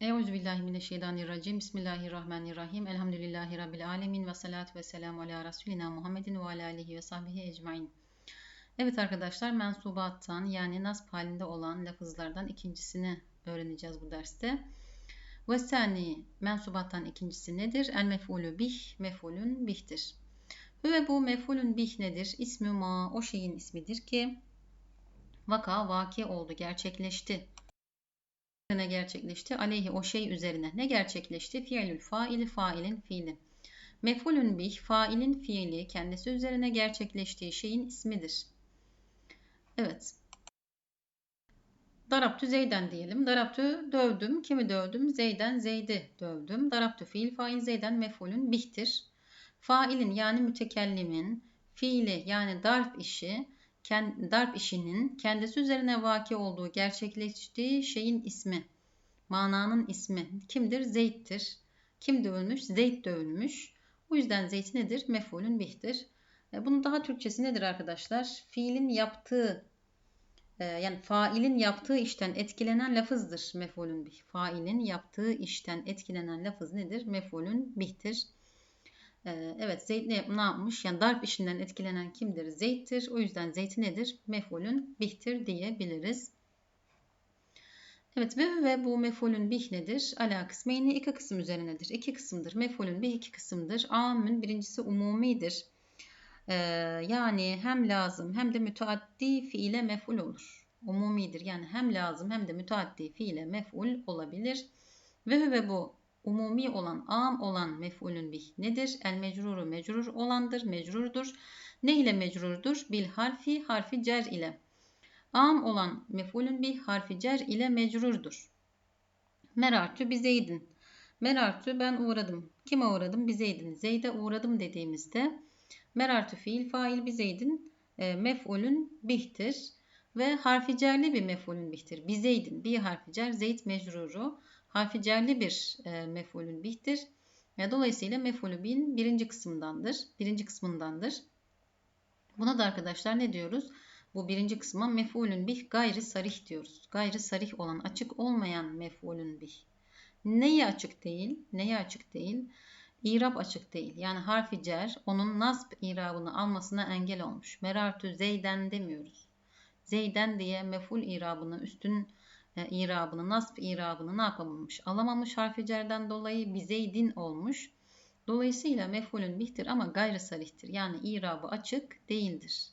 Euzubillahimineşşeytanirracim. Bismillahirrahmanirrahim. Elhamdülillahi Rabbil alemin. Ve salatu ve selamu ala Resulina Muhammedin ve ala alihi ve sahbihi ecmain. Evet arkadaşlar mensubattan yani nasb halinde olan lafızlardan ikincisini öğreneceğiz bu derste. Ve sani mensubattan ikincisi nedir? El mef'ulü bih, mef'ulün bihtir. Ve bu mef'ulün bih nedir? İsmi ma, o şeyin ismidir ki vaka, vaki oldu, gerçekleşti üzerine gerçekleşti. Aleyhi o şey üzerine. Ne gerçekleşti? Fiilül faili failin fiili. Mef'ulün bih failin fiili kendisi üzerine gerçekleştiği şeyin ismidir. Evet. Daraptü Zeyden diyelim. Daraptü dövdüm. Kimi dövdüm? Zeyden Zeyd'i dövdüm. Daraptü fiil fail Zeyden mef'ulün bihtir. Failin yani mütekellimin fiili yani darp işi darp işinin kendisi üzerine vaki olduğu gerçekleştiği şeyin ismi. Mananın ismi. Kimdir? Zeyd'tir. Kim dövülmüş? Zeyd dövülmüş. O yüzden Zeyd nedir? Mef'ulün bihtir. E, bunun daha Türkçesi nedir arkadaşlar? Fiilin yaptığı e, yani failin yaptığı işten etkilenen lafızdır mef'ulün bih. Failin yaptığı işten etkilenen lafız nedir? Mef'ulün bihtir. Ee, evet Zeyd ne, ne yapmış? Yani darp işinden etkilenen kimdir? Zeyd'tir. O yüzden Zeyd nedir? Mef'ulün bihtir diyebiliriz. Evet ve ve bu mef'ulün bih nedir? Ala kısmeyni iki kısım üzerinedir. İki kısımdır. Mef'ulün bih iki kısımdır. Amün birincisi umumidir. Ee, yani hem lazım hem de müteaddi fiile mef'ul olur. Umumidir. Yani hem lazım hem de müteaddi fiile mef'ul olabilir. Ve ve bu umumi olan, am olan mef'ulün bih nedir? El mecruru mecrur olandır, mecrurdur. Ne ile mecrurdur? Bil harfi, harfi cer ile. Am olan mef'ulün bih harfi cer ile mecrurdur. Merartü bizeydin. Merartü ben uğradım. Kime uğradım? Bizeydin. Zeyd'e uğradım dediğimizde merartü fiil fail bizeydin e, mef'ulün bihtir ve harfi cerli bir mef'ulün bihtir. Bizeydin bir harfi cer, zeyd mecruru harfi cerli bir e, mef'ulün bihtir. E, dolayısıyla mef'ulü bin birinci kısımdandır. Birinci kısmındandır. Buna da arkadaşlar ne diyoruz? Bu birinci kısma mef'ulün bih gayri sarih diyoruz. Gayri sarih olan, açık olmayan mef'ulün bih. Neyi açık değil? Neyi açık değil? İrab açık değil. Yani harfi cer onun nasb irabını almasına engel olmuş. Merartü zeyden demiyoruz. Zeyden diye mef'ul irabını üstün e, irabını, nasb irabını ne yapamamış? Alamamış harfi cerden dolayı bizeydin olmuş. Dolayısıyla mef'ulün bihtir ama gayrı sarihtir. Yani irabı açık değildir.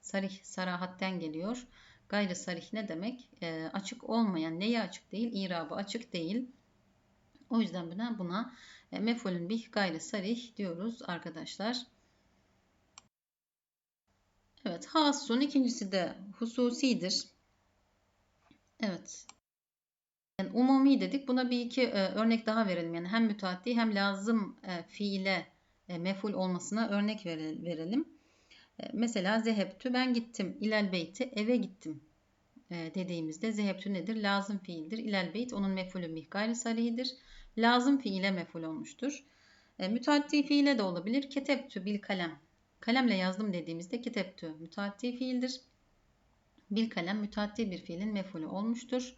Sarih, sarahatten geliyor. Gayrı sarih ne demek? E, açık olmayan, neye açık değil? İrabı açık değil. O yüzden buna, buna e, mef'ulün bih gayrı sarih diyoruz arkadaşlar. Evet, hasun ikincisi de hususidir. Evet. Yani umumi dedik. Buna bir iki e, örnek daha verelim. Yani hem müteaddi hem lazım e, fiile e, meful olmasına örnek verelim. E, mesela zehebtü ben gittim. İlel beyti eve gittim e, dediğimizde zehebtü nedir? Lazım fiildir. İlel beyt onun mefulü mih gayri sarihidir. Lazım fiile meful olmuştur. E, müteaddi fiile de olabilir. Ketebtü bil kalem. Kalemle yazdım dediğimizde ketebtü müteaddi fiildir. Bil kalem müteaddi bir fiilin mef'ulü olmuştur.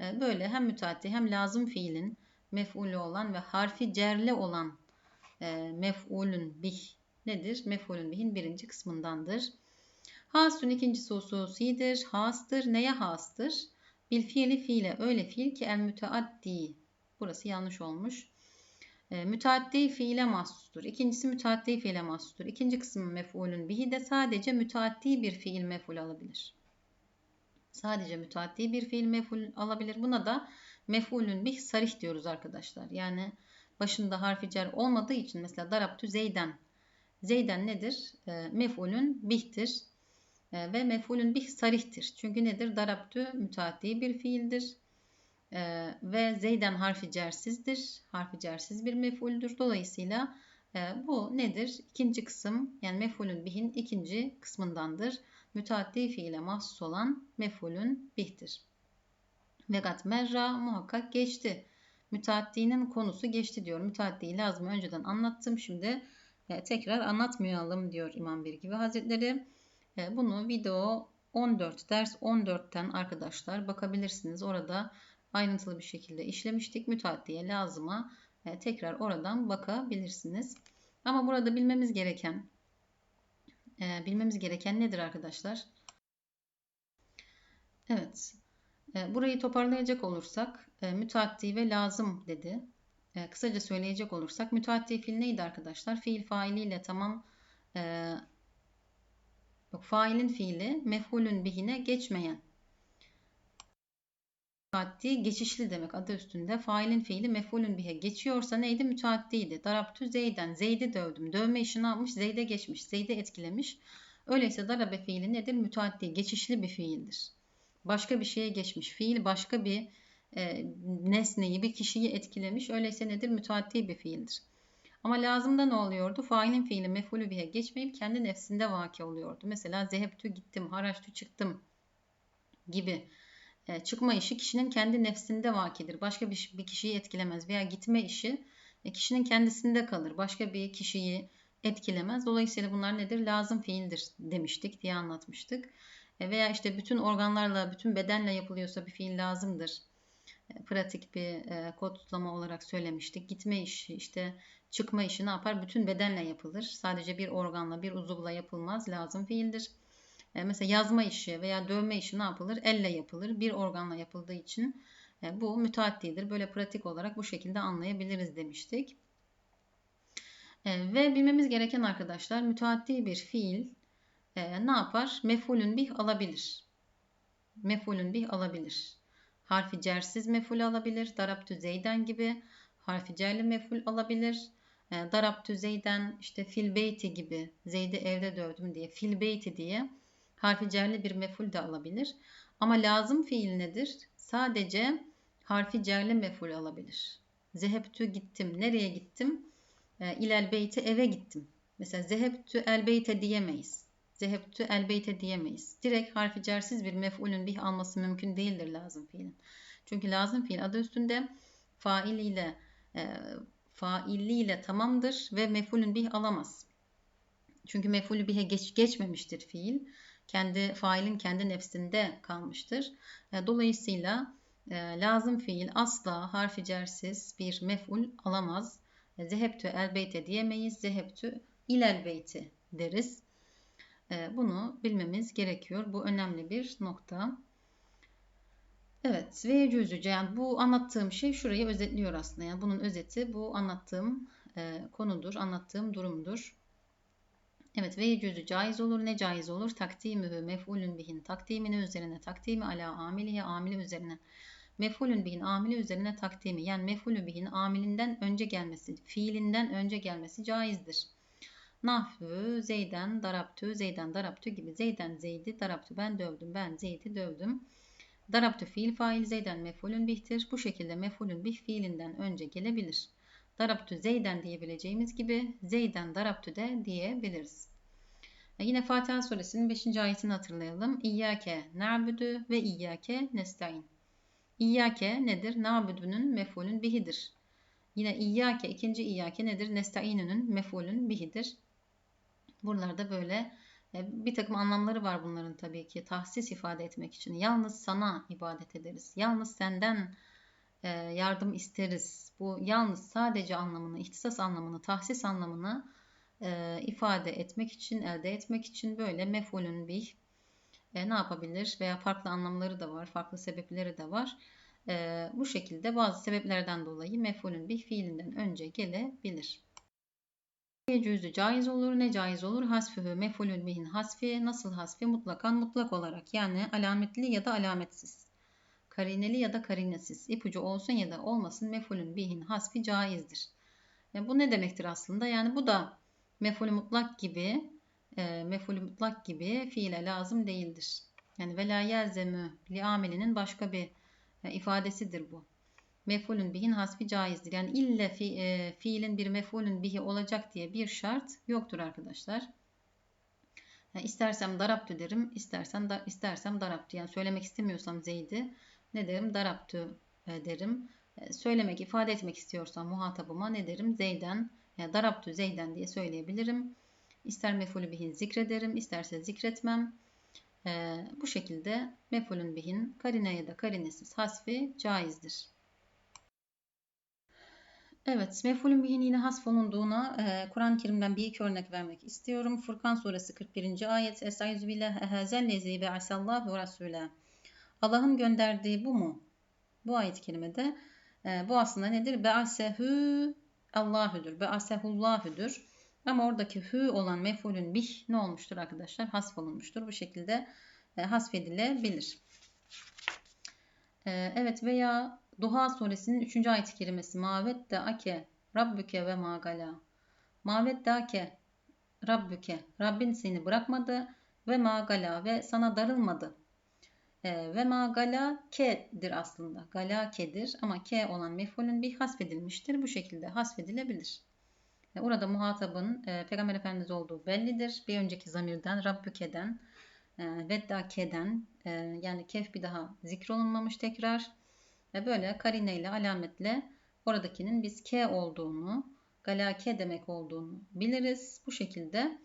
Ee, böyle hem müteaddi hem lazım fiilin mef'ulü olan ve harfi cerli olan e, mef'ulün bih nedir? Mef'ulün bihin birinci kısmındandır. Hasün ikincisi hususidir. Hastır. Neye hastır? Bil fiili fiile. Öyle fiil ki el müteaddi. Burası yanlış olmuş. E, müteaddi fiile mahsustur. İkincisi müteaddi fiile mahsustur. İkinci kısmı mef'ulün bihi de sadece müteaddi bir fiil mef'ul alabilir. Sadece müteaddi bir fiil mef'ul alabilir. Buna da mef'ulün bih sarih diyoruz arkadaşlar. Yani başında harfi cer olmadığı için mesela daraptü zeyden. Zeyden nedir? E, mef'ulün bihtir. E, ve mef'ulün bih sarihtir. Çünkü nedir? Daraptü müteaddi bir fiildir. E, ve zeyden harfi cersizdir. Harfi cersiz bir mef'uldür. Dolayısıyla e, bu nedir? İkinci kısım yani mef'ulün bihin ikinci kısmındandır müteaddi fiile mahsus olan mef'ulün bihtir. Vegat merra muhakkak geçti. Müteaddinin konusu geçti diyor. Müteaddi lazım önceden anlattım. Şimdi e, tekrar anlatmayalım diyor İmam Bir gibi Hazretleri. E, bunu video 14 ders 14'ten arkadaşlar bakabilirsiniz. Orada ayrıntılı bir şekilde işlemiştik. Müteaddiye lazıma e, tekrar oradan bakabilirsiniz. Ama burada bilmemiz gereken e, bilmemiz gereken nedir arkadaşlar? Evet. E, burayı toparlayacak olursak e, müteaddi ve lazım dedi. E, kısaca söyleyecek olursak müteaddi fiil neydi arkadaşlar? Fiil failiyle tamam e, yok failin fiili mef'ulün bihine geçmeyen müteaddi geçişli demek adı üstünde. Failin fiili mef'ulün bihe geçiyorsa neydi? Müteaddiydi. Darabtü zeyden. Zeydi dövdüm. Dövme işi ne yapmış? Zeyde geçmiş. Zeyde etkilemiş. Öyleyse darabe fiili nedir? Müteaddi. Geçişli bir fiildir. Başka bir şeye geçmiş. Fiil başka bir e, nesneyi, bir kişiyi etkilemiş. Öyleyse nedir? Müteaddi bir fiildir. Ama lazımda ne oluyordu? Failin fiili mef'ulü bihe geçmeyip kendi nefsinde vaki oluyordu. Mesela zehebtü gittim, haraçtü çıktım gibi. E, çıkma işi kişinin kendi nefsinde vakidir. Başka bir, bir kişiyi etkilemez. Veya gitme işi e, kişinin kendisinde kalır. Başka bir kişiyi etkilemez. Dolayısıyla bunlar nedir? Lazım fiildir demiştik diye anlatmıştık. E, veya işte bütün organlarla, bütün bedenle yapılıyorsa bir fiil lazımdır. Pratik bir kodlama olarak söylemiştik. Gitme işi, işte çıkma işi ne yapar? Bütün bedenle yapılır. Sadece bir organla, bir uzuvla yapılmaz. Lazım fiildir. E, mesela yazma işi veya dövme işi ne yapılır? Elle yapılır. Bir organla yapıldığı için e, bu müteaddidir. Böyle pratik olarak bu şekilde anlayabiliriz demiştik. E, ve bilmemiz gereken arkadaşlar müteaddi bir fiil ne yapar? Mefulün bih alabilir. Mefulün bih alabilir. Harfi cersiz meful alabilir. Darabtü zeyden gibi harfi cerli meful alabilir. Darabtü zeyden işte fil beyti gibi zeydi evde dövdüm diye fil beyti diye harfi cerli bir meful de alabilir. Ama lazım fiil nedir? Sadece harfi cerli meful alabilir. Zehebtü gittim. Nereye gittim? E, ilel beyti eve gittim. Mesela zehebtü el beyte diyemeyiz. Zehebtü el beyte diyemeyiz. Direkt harfi cersiz bir mef'ulün bih alması mümkün değildir lazım fiilin. Çünkü lazım fiil adı üstünde failiyle e, failliyle tamamdır ve mef'ulün bih alamaz. Çünkü mef'ulü bihe geç, geçmemiştir fiil kendi failin kendi nefsinde kalmıştır. E, dolayısıyla e, lazım fiil asla harfi cersiz bir mef'ul alamaz. E, zehebtü elbeyte diyemeyiz. Zehebtü ilelbeyti deriz. Bunu bilmemiz gerekiyor. Bu önemli bir nokta. Evet ve yecüzüce yani bu anlattığım şey şurayı özetliyor aslında. Yani bunun özeti bu anlattığım konudur, anlattığım durumdur. Evet ve yecüzü caiz olur. Ne caiz olur? Takdimühü mef'ulün bihin. Takdimini üzerine takdimi ala amiliye amili üzerine. Mef'ulün bihin amili üzerine takdimi. Yani mef'ulü bihin amilinden önce gelmesi, fiilinden önce gelmesi caizdir. Nahvü zeyden daraptü zeyden daraptü gibi zeyden zeydi daraptü ben dövdüm ben zeydi dövdüm. Daraptü fiil fail zeyden mef'ulün bihtir. Bu şekilde mef'ulün bih fiilinden önce gelebilir. Daraptü Zeyden diyebileceğimiz gibi Zeyden daraptü de diyebiliriz. E, yine Fatiha suresinin 5. ayetini hatırlayalım. İyyâke na'budu ve iyyâke nestaîn. İyyâke nedir? Na'budu'nun mef'ulün bihidir. Yine İyyâke ikinci İyyâke nedir? Nestaîn'ünün mef'ulün bihidir. Buralarda böyle e, bir takım anlamları var bunların tabii ki. Tahsis ifade etmek için. Yalnız sana ibadet ederiz. Yalnız senden e, yardım isteriz. Bu yalnız sadece anlamını, ihtisas anlamını, tahsis anlamını e, ifade etmek için, elde etmek için böyle mef'ulün bih e, ne yapabilir? Veya farklı anlamları da var, farklı sebepleri de var. bu şekilde bazı sebeplerden dolayı mef'ulün bih fiilinden önce gelebilir. Yecüzü caiz olur. Ne caiz olur? Hasfühü mef'ulün bihin hasfi. Nasıl hasfi? Mutlakan mutlak olarak. Yani alametli ya da alametsiz karineli ya da karinesiz ipucu olsun ya da olmasın mefulün bihin hasfi caizdir. Yani bu ne demektir aslında? Yani bu da mefulü mutlak gibi e, mefulü mutlak gibi fiile lazım değildir. Yani vela yelzemü li amelinin başka bir e, ifadesidir bu. Mefulün bihin hasfi caizdir. Yani ille fi, e, fiilin bir mefulün bihi olacak diye bir şart yoktur arkadaşlar. Yani istersem daraptı derim, istersen da, istersem daraptı. Yani söylemek istemiyorsam Zeyd'i ne derim? Daraptü e, derim. E, söylemek, ifade etmek istiyorsam muhatabıma ne derim? Zeyden, yani daraptü zeyden diye söyleyebilirim. İster mefulü bihin zikrederim, isterse zikretmem. E, bu şekilde mef'ulün bihin karine ya da karinesiz hasfi caizdir. Evet, mef'ulün bihin yine hasf olunduğuna Kur'an-ı Kerim'den bir iki örnek vermek istiyorum. Furkan suresi 41. ayet. Estaizu billah ehazellezi be'asallahu ve rasule. Allah'ın gönderdiği bu mu? Bu ayet-i kerimede e, bu aslında nedir? Be'asehü Allahüdür. Be'asehullahüdür. Ama oradaki hü olan mef'ulün bih ne olmuştur arkadaşlar? Hasf olunmuştur. Bu şekilde e, hasfedilebilir. E, evet veya Duha suresinin 3. ayet-i kerimesi Mavedde ake Rabbüke ve magala. Mavedde ake Rabbüke. Rabbin seni bırakmadı ve magala ve sana darılmadı. E, ve magala ke'dir aslında. Gala ke'dir ama ke olan mef'ulün bir hasfedilmiştir. Bu şekilde hasfedilebilir. E, orada muhatabın e, Peygamber Efendimiz olduğu bellidir. Bir önceki zamirden, Rabbüke'den, e, Veddake'den e, yani kef bir daha zikrolunmamış tekrar. Ve böyle karine ile alametle oradakinin biz K olduğunu, galake demek olduğunu biliriz. Bu şekilde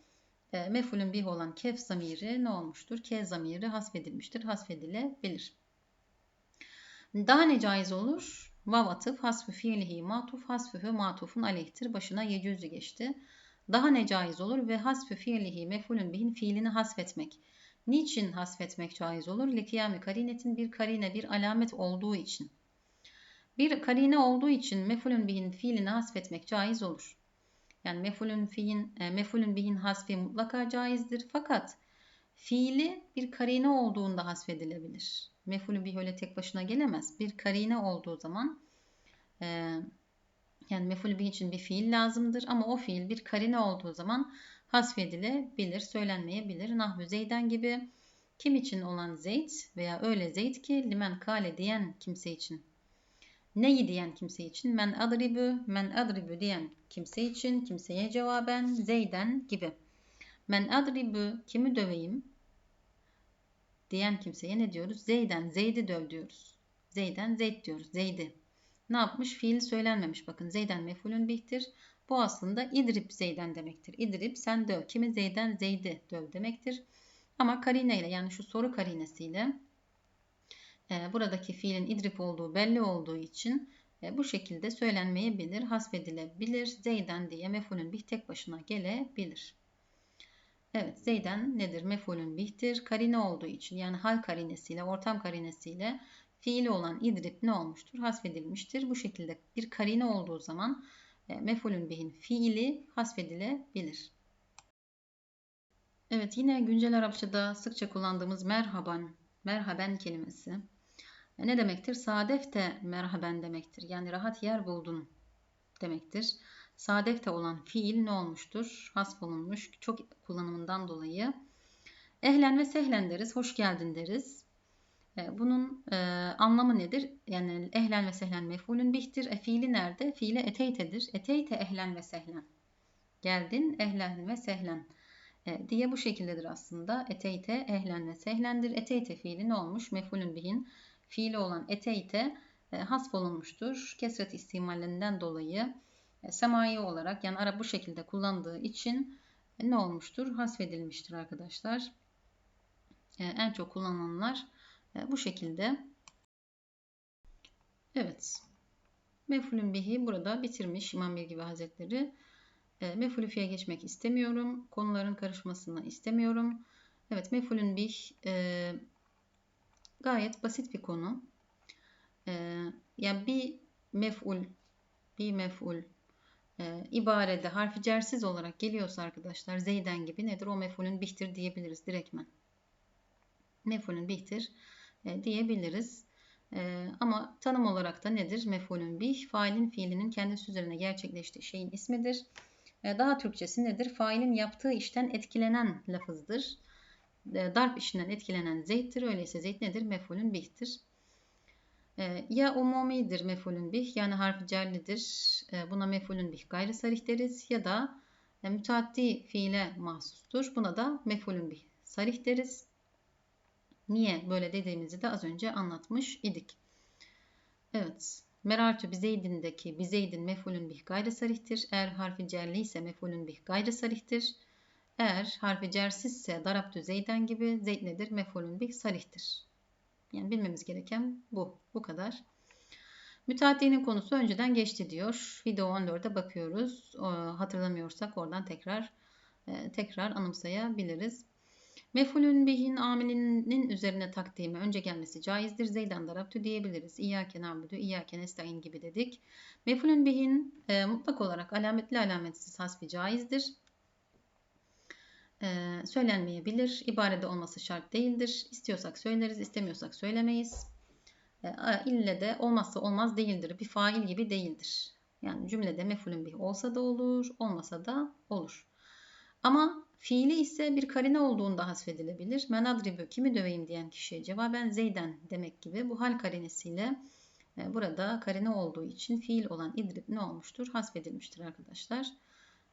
e, mefulün bih olan kef zamiri ne olmuştur? K zamiri hasfedilmiştir. Hasfedilebilir. Daha ne caiz olur? Vav atıf, hasfü fiilihi matuf, hasfühü matufun aleyhtir. Başına yecüzü geçti. Daha ne caiz olur? Ve hasfü fiilihi mefulün bihin fiilini hasfetmek. Niçin hasfetmek caiz olur? Likiyami karinetin bir karine, bir alamet olduğu için. Bir karine olduğu için mefulün bihin fiilini hasfetmek caiz olur. Yani mefulün fiilin e, mefulün bihin hasfi mutlaka caizdir. Fakat fiili bir karine olduğunda hasfedilebilir. Mefulün bih öyle tek başına gelemez. Bir karine olduğu zaman e, yani mefulü bih için bir fiil lazımdır ama o fiil bir karine olduğu zaman hasfedilebilir, söylenmeyebilir. Nahvü Zeyden gibi kim için olan Zeyd veya öyle Zeyd ki limen kale diyen kimse için Neyi diyen kimse için men adribu, men adribu diyen kimse için kimseye cevaben zeyden gibi. Men adribu kimi döveyim diyen kimseye ne diyoruz? Zeyden, zeydi döv diyoruz. Zeyden, zeyd diyoruz. Zeydi. Ne yapmış? Fiil söylenmemiş. Bakın zeyden mefulün bihtir. Bu aslında idrip zeyden demektir. İdrip sen döv. Kimi zeyden zeydi döv demektir. Ama karineyle yani şu soru karinesiyle buradaki fiilin idrip olduğu belli olduğu için e, bu şekilde söylenmeyebilir, hasfedilebilir. Zeyden diye mefulün bih tek başına gelebilir. Evet zeyden nedir? Mefulün bihtir. Karine olduğu için yani hal karinesiyle, ortam karinesiyle fiili olan idrip ne olmuştur? Hasfedilmiştir. Bu şekilde bir karine olduğu zaman e, mefulün bihin fiili hasfedilebilir. Evet yine güncel Arapçada sıkça kullandığımız merhaban, merhaben kelimesi. E, ne demektir? Sadefte merhaben demektir. Yani rahat yer buldun demektir. Sadefte olan fiil ne olmuştur? Hasf olunmuş. Çok kullanımından dolayı. Ehlen ve sehlen deriz. Hoş geldin deriz. E, bunun e, anlamı nedir? Yani ehlen ve sehlen mef'ulün bihtir. E, fiili nerede? Fiile eteytedir. Eteyte ehlen ve sehlen. Geldin ehlen ve sehlen e, diye bu şekildedir aslında. Eteyte ehlen ve sehlendir. Eteyte fiili ne olmuş? Mef'ulün bihin fiili olan eteyte e, hasf olunmuştur. Kesret istimallerinden dolayı e, semai olarak yani Arap bu şekilde kullandığı için e, ne olmuştur? Hasfedilmiştir arkadaşlar. En çok kullanılanlar bu şekilde. Evet. Mefulün bihi burada bitirmiş İmam Bilgi Hazretleri. E, mefulü fiye geçmek istemiyorum. Konuların karışmasını istemiyorum. Evet mefulün bih gayet basit bir konu. Ee, yani bir mef'ul, bir mef'ul e, ibarede harfi cersiz olarak geliyorsa arkadaşlar zeyden gibi nedir? O mef'ulün bihtir diyebiliriz direktmen. Mef'ulün bihtir e, diyebiliriz. E, ama tanım olarak da nedir? Mef'ulün bih, failin fiilinin kendisi üzerine gerçekleştiği şeyin ismidir. E, daha Türkçesi nedir? Failin yaptığı işten etkilenen lafızdır. E, darp işinden etkilenen zeyttir. Öyleyse zeyt nedir? Mefulün bihtir. E, ya umumidir mefulün bih yani harfi cerlidir. E, buna mefulün bih gayri sarih deriz. Ya da müteaddi fiile mahsustur. Buna da mefulün bih sarih deriz. Niye böyle dediğimizi de az önce anlatmış idik. Evet. Merartü bizeydindeki bizeydin mefulün bih gayri sarihtir. Eğer harfi cerli ise mefulün bih gayri sarihtir. Eğer harfi cersizse daraptü zeyden gibi zeyd nedir? Mef'ulün bih sarihtir. Yani bilmemiz gereken bu. Bu kadar. Müteaddinin konusu önceden geçti diyor. Video 14'e bakıyoruz. Hatırlamıyorsak oradan tekrar e, tekrar anımsayabiliriz. Mefulün bihin amilinin üzerine takdimi önce gelmesi caizdir. Zeyden darabtü diyebiliriz. İyyâke na'budu, iyyâke nestaîn gibi dedik. Mefulün bihin e, mutlak olarak alametli alametsiz hasfi caizdir. E, söylenmeyebilir. İbarede olması şart değildir. İstiyorsak söyleriz, istemiyorsak söylemeyiz. E, ille de olmazsa olmaz değildir. Bir fail gibi değildir. Yani cümlede mefulün bih olsa da olur, olmasa da olur. Ama fiili ise bir karine olduğunda hasfedilebilir. Men adribü kimi döveyim diyen kişiye cevaben zeyden demek gibi bu hal karinesiyle e, burada karine olduğu için fiil olan idrib ne olmuştur? Hasfedilmiştir arkadaşlar.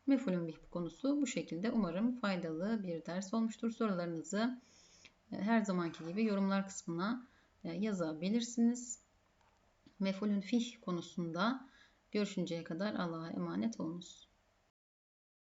Mefulün bih konusu bu şekilde umarım faydalı bir ders olmuştur. Sorularınızı e, her zamanki gibi yorumlar kısmına e, yazabilirsiniz. Mefulün fih konusunda görüşünceye kadar Allah'a emanet olunuz.